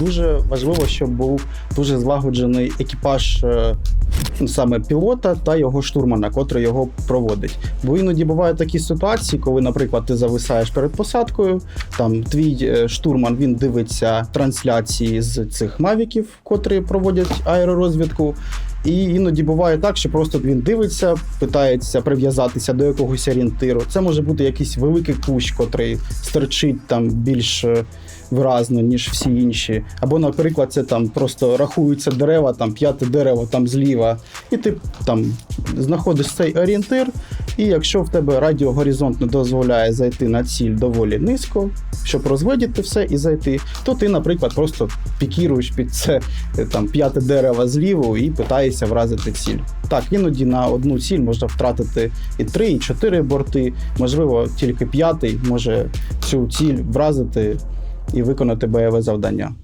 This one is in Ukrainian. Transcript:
Дуже важливо, щоб був дуже злагоджений екіпаж е, ну, саме пілота та його штурмана, котрий його проводить. Бо іноді бувають такі ситуації, коли, наприклад, ти зависаєш перед посадкою, там твій е, штурман він дивиться трансляції з цих мавіків, котрі проводять аеророзвідку. І іноді буває так, що просто він дивиться, питається прив'язатися до якогось орієнтиру. Це може бути якийсь великий кущ, котрий стерчить там більш е, виразно, ніж всі інші. Або, наприклад, це там просто рахуються дерева, там п'яте дерево там зліва, і ти там знаходиш цей орієнтир. І якщо в тебе радіогоризонт не дозволяє зайти на ціль доволі низько, щоб розвидіти все і зайти, то ти, наприклад, просто пікіруєш під це е, там п'яте дерево зліво і питаєшся вразити ціль. Так, іноді на одну ціль можна втратити і три, і чотири борти. Можливо, тільки п'ятий може цю ціль вразити і виконати бойове завдання.